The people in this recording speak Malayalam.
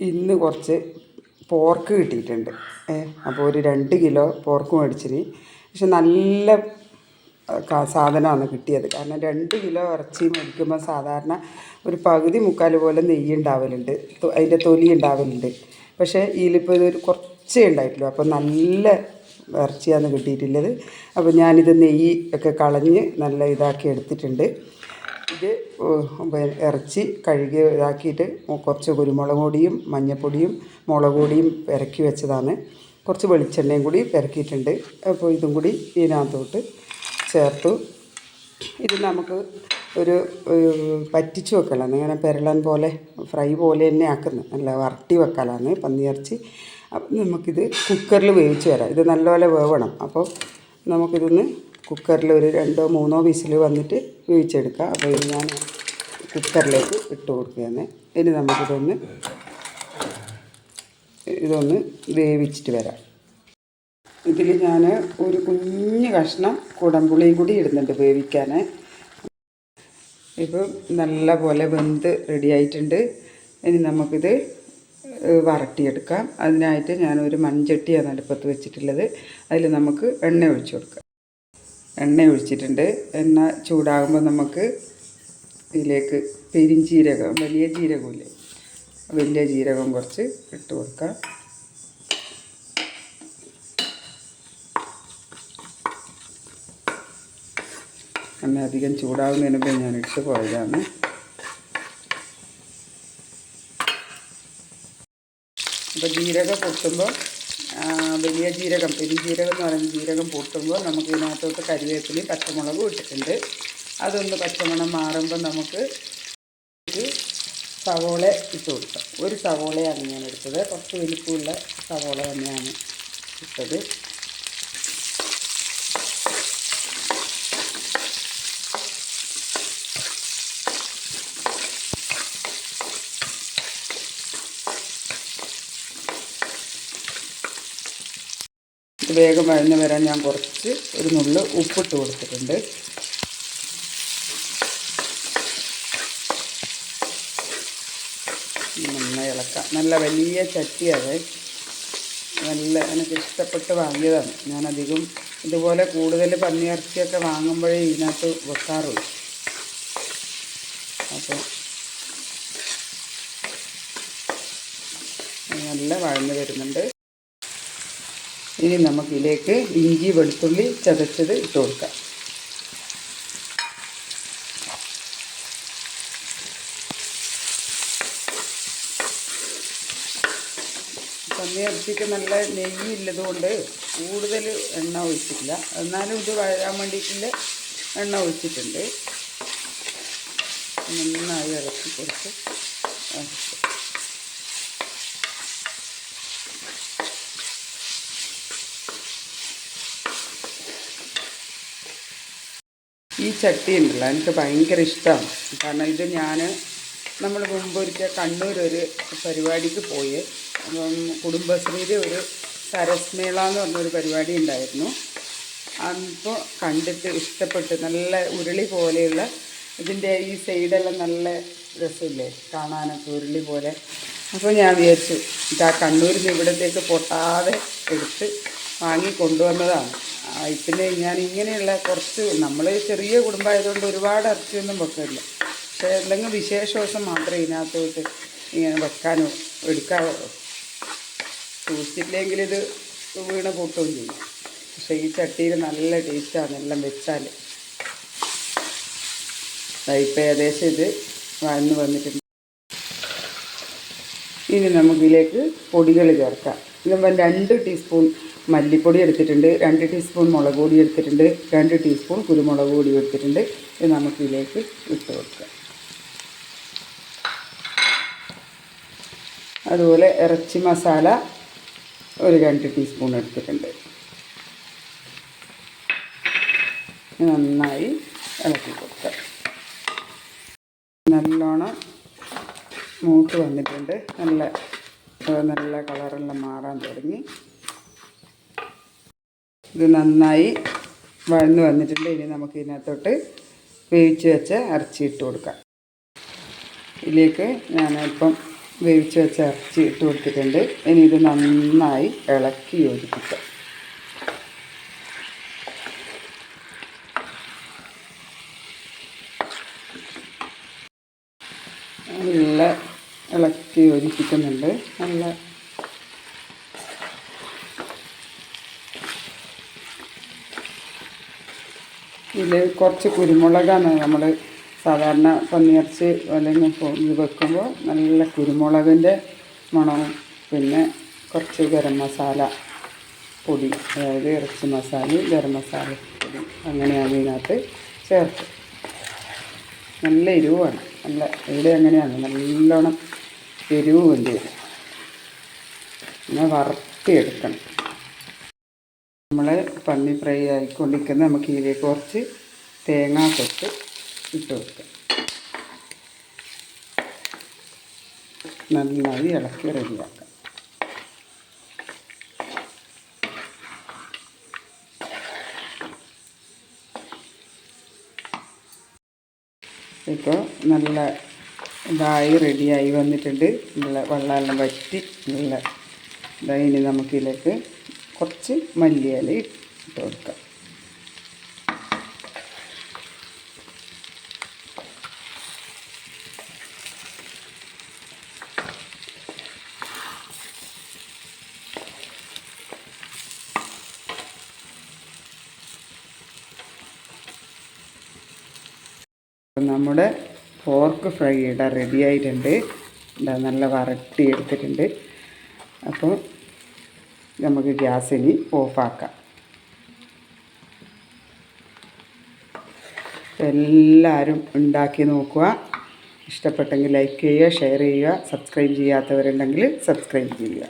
ഇന്ന് കുറച്ച് പോർക്ക് കിട്ടിയിട്ടുണ്ട്. അപ്പോൾ ഒരു രണ്ട് കിലോ പോർക്ക് മേടിച്ചിന്. പക്ഷെ നല്ല സാധനമാണ് കിട്ടിയത്. കാരണം രണ്ട് കിലോ ഇറച്ചി മേടിക്കുമ്പോൾ സാധാരണ ഒരു പകുതി മുക്കാൽ പോലെ നെയ്യ് ഉണ്ടാവലുണ്ട് അതിന്റെ തൊലി ഉണ്ടാവലുണ്ട് പക്ഷേ ഇതിലിപ്പോൾ ഇതൊരു കുറച്ചേ ഉണ്ടായിട്ടുള്ളൂ അപ്പോൾ നല്ല ഇറച്ചിയാണ് കിട്ടിയിട്ടുള്ളത്. അപ്പോൾ ഞാനിത് നെയ്യ് ഒക്കെ കളഞ്ഞ് നല്ല ഇതാക്കി എടുത്തിട്ടുണ്ട്. ഇത് പിന്നെ ഇറച്ചി കഴുകി ഇതാക്കിയിട്ട് കുറച്ച് കുരുമുളക് പൊടിയും മഞ്ഞൾപ്പൊടിയും മുളക് പൊടിയും ഇറക്കി വെച്ചതാണ്. കുറച്ച് വെളിച്ചെണ്ണയും കൂടി ഇറക്കിയിട്ടുണ്ട് അപ്പോൾ ഇതും കൂടി ഇതിനകത്തോട്ട് ചേർത്തു. ഇത് നമുക്ക് ഒരു പറ്റിച്ച് വെക്കലാണ്. ഇങ്ങനെ പെരളൻ പോലെ ഫ്രൈ പോലെ തന്നെ ആക്കുന്നത് നല്ല വരട്ടി വെക്കലാണ് പന്നിയിറച്ചി നമുക്കിത് കുക്കറിൽ വേവിച്ച് വരാം. ഇത് നല്ലപോലെ വേവണം. അപ്പോൾ നമുക്കിതൊന്ന് കുക്കറിൽ ഒരു രണ്ടോ മൂന്നോ വിസിൽ വന്നിട്ട് വേവിച്ചെടുക്കുക. അപ്പോൾ ഇത് ഞാൻ കുക്കറിലേക്ക് ഇട്ട് കൊടുക്കുകയാണ്. ഇനി നമുക്കിതൊന്ന് ഇതൊന്ന് വേവിച്ചിട്ട് വരാം. ഇതിൽ ഞാൻ ഒരു കുഞ്ഞ് കഷ്ണം കുടംപുളിയും കൂടി ഇടുന്നുണ്ട് വേവിക്കാൻ. ഇപ്പം നല്ല പോലെ വെന്ത് റെഡിയായിട്ടുണ്ട് ഇനി നമുക്കിത് വരട്ടിയെടുക്കാം അതിനായിട്ട് ഞാനൊരു മൺചട്ടിയാണ് അടുപ്പത്ത് വെച്ചിട്ടുള്ളത്. അതിൽ നമുക്ക് എണ്ണ ഒഴിച്ചു കൊടുക്കാം. എണ്ണ ഒഴിച്ചിട്ടുണ്ട്. എണ്ണ ചൂടാകുമ്പോൾ നമുക്ക് ഇതിലേക്ക് പെരിഞ്ചീരകം വലിയ ജീരകമില്ലേ? വലിയ ജീരകം കുറച്ച് ഇട്ട് കൊടുക്കാം. എണ്ണ അധികം ചൂടാവുന്നതിന് മുമ്പ് ഞാൻ ഇട്ട് പോയതാണ്. അപ്പോൾ ജീരകം പൊട്ടുമ്പോൾ വലിയ ജീരകം പെരുംജീരകം എന്ന് പറയുന്ന ജീരകം പൊട്ടുമ്പോൾ നമുക്ക് ഇതിനകത്തോട്ട് കരിവേപ്പിലയും പച്ചമുളകും ഇട്ടിട്ടുണ്ട്. അതൊന്ന് പച്ചമണം മാറുമ്പോൾ നമുക്ക് സവോള ഇട്ട് കൊടുക്കാം. ഒരു സവോളയാണ് ഞാൻ എടുത്തത്. കുറച്ച് വലിപ്പമുള്ള സവോള തന്നെയാണ് ഇട്ടത്. വേഗം വഴഞ്ഞ് വരാൻ ഞാൻ കുറച്ച് ഒരു നുള്ള് ഉപ്പിട്ട് കൊടുത്തിട്ടുണ്ട്. നന്നായി ഇളക്കാം. നല്ല വലിയ ചട്ടിയാണ് നല്ല എനിക്ക് ഇഷ്ടപ്പെട്ട് വാങ്ങിയതാണ്. ഞാനധികം ഇതുപോലെ കൂടുതൽ പന്നിയിറച്ചിയൊക്കെ വാങ്ങുമ്പോഴേ ഇതിനകത്ത് വെക്കാറുള്ളൂ. അപ്പോൾ നല്ല വഴന്ന് വരുന്നുണ്ട്. ഇനി നമുക്കിതിലേക്ക് ഇഞ്ചി വെളുത്തുള്ളി ചതച്ചത് ഇട്ട് കൊടുക്കാം. പന്നിയിറച്ചിക്ക് നല്ല നെയ്യ് ഇല്ലതുകൊണ്ട് കൂടുതൽ എണ്ണ ഒഴിച്ചിട്ടില്ല. എന്നാലും ഇത് വഴരാൻ വേണ്ടിയിട്ടുള്ള എണ്ണ ഒഴിച്ചിട്ടുണ്ട്. നന്നായി ഇറക്കി കൊടുത്ത് ഈ ചട്ടി ഉണ്ടല്ലോ എനിക്ക് ഭയങ്കര ഇഷ്ടമാണ് കാരണം ഇത് ഞാൻ നമ്മൾ മുമ്പ് ഒരിക്കൽ കണ്ണൂർ ഒരു പരിപാടിക്ക് പോയി. അപ്പം കുടുംബശ്രീയിൽ ഒരു സരസ്മേള എന്ന് പറഞ്ഞൊരു പരിപാടി ഉണ്ടായിരുന്നു. അപ്പോൾ കണ്ടിട്ട് ഇഷ്ടപ്പെട്ട് നല്ല ഉരുളി പോലെയുള്ള ഇതിന്റെ ഈ സൈഡെല്ലാം നല്ല രസമില്ലേ? കാണാനൊക്കെ ഉരുളി പോലെ. അപ്പോൾ ഞാൻ വിചാരിച്ചു ഇത് ആ കണ്ണൂരിൽ ഇവിടത്തേക്ക് പൊട്ടാതെ എടുത്ത് വാങ്ങി കൊണ്ടുവന്നതാണ്. പിന്നെ ഞാൻ ഇങ്ങനെയുള്ള കുറച്ച് നമ്മൾ ചെറിയ കുടുംബമായതുകൊണ്ട് ഒരുപാട് ഇറച്ചിയൊന്നും വെക്കില്ല പക്ഷേ എന്തെങ്കിലും വിശേഷ ദിവസം മാത്രമേ ഇതിനകത്തോട്ട് ഇങ്ങനെ വെക്കാനോ എടുക്കാവോ. സൂക്ഷിച്ചില്ലെങ്കിൽ ഇത് വീണ് പൊട്ടുകയും ചെയ്യും. പക്ഷേ ഈ ചട്ടിയിൽ നല്ല ടേസ്റ്റാണ് എല്ലാം വെച്ചാൽ ഇപ്പം ഏകദേശം ഇത് വഴന്ന് വന്നിട്ടുണ്ട്. ഇനി നമുക്കിതിലേക്ക് പൊടികൾ ചേർക്കാം. ഇപ്പം രണ്ട് ടീസ്പൂൺ മല്ലിപ്പൊടി എടുത്തിട്ടുണ്ട് രണ്ട് ടീസ്പൂൺ മുളക് പൊടി എടുത്തിട്ടുണ്ട് രണ്ട് ടീസ്പൂൺ കുരുമുളക് പൊടി എടുത്തിട്ടുണ്ട്. ഇത് നമുക്കിതിലേക്ക് ഇട്ട് കൊടുക്കാം. അതുപോലെ ഇറച്ചി മസാല ഒരു രണ്ട് ടീസ്പൂൺ എടുത്തിട്ടുണ്ട്. നന്നായി ഇളക്കി കൊടുക്കാം. നല്ലോണം മൂത്ത് വന്നിട്ടുണ്ട്. നല്ല ഏഹ് നല്ല കളറെല്ലാം മാറാൻ തുടങ്ങി. ഇത് നന്നായി വഴന്ന് വന്നിട്ടുണ്ട്. ഇനി നമുക്ക് ഇതിനകത്തോട്ട് വേവിച്ച് വെച്ച ഇറച്ചി ഇട്ട് കൊടുക്കാം. ഇതിലേക്ക് ഞാൻ അല്പം വേവിച്ച് വെച്ച ഇറച്ചി ഇട്ട് കൊടുത്തിട്ടുണ്ട്. ഇനി ഇത് നന്നായി ഇളക്കി യോജിപ്പിക്കാം നല്ല ഇളക്കി യോജിപ്പിക്കുന്നുണ്ട് നല്ല ഇതിൽ കുറച്ച് കുരുമുളകാണ് നമ്മൾ സാധാരണ പന്നിയിറച്ചി അല്ലെങ്കിൽ ഇത് വെക്കുമ്പോൾ നല്ല കുരുമുളകിന്റെ മണവും പിന്നെ കുറച്ച് ഗരം മസാല പൊടി അതായത് ഇറച്ചി മസാലയും ഗരം മസാല പൊടി അങ്ങനെയാണ് ഇതിനകത്ത് ചേർത്ത്. നല്ല എരിവാണ്. നല്ല ഇവിടെ അങ്ങനെയാണ് നല്ലോണം എരിവ് വേണ്ടി വരും പിന്നെ വറുത്തിയെടുക്കണം നമ്മൾ പന്നി ഫ്രൈ ആയിക്കൊണ്ടിരിക്കുന്ന നമുക്ക് ഇതിലേക്ക് കുറച്ച് തേങ്ങാ കൊത്ത് ഇട്ട് വെക്കാം നന്നായി ഇളക്കി റെഡിയാക്കാം. ഇപ്പോൾ നല്ല ഇതായി റെഡിയായി വന്നിട്ടുണ്ട്. നല്ല വെള്ളമെല്ലാം വറ്റി നല്ല ഇതായി ഇനി നമുക്കിതിലേക്ക് കുറച്ച് മല്ലിയില ഇട്ട് കൊടുക്കാം. നമ്മുടെ പോർക്ക് ഫ്രൈ ഇവിടെ റെഡി ആയിട്ടുണ്ട്. ഇതാ നല്ല വരട്ടി എടുത്തിട്ടുണ്ട്. അപ്പോൾ നമുക്ക് ഗ്യാസ് ഇനി ഓഫാക്കാം എല്ലാവരും ഉണ്ടാക്കി നോക്കുക. ഇഷ്ടപ്പെട്ടെങ്കിൽ ലൈക്ക് ചെയ്യുക ഷെയർ ചെയ്യുക സബ്സ്ക്രൈബ് ചെയ്യാത്തവരുണ്ടെങ്കിൽ സബ്സ്ക്രൈബ് ചെയ്യുക.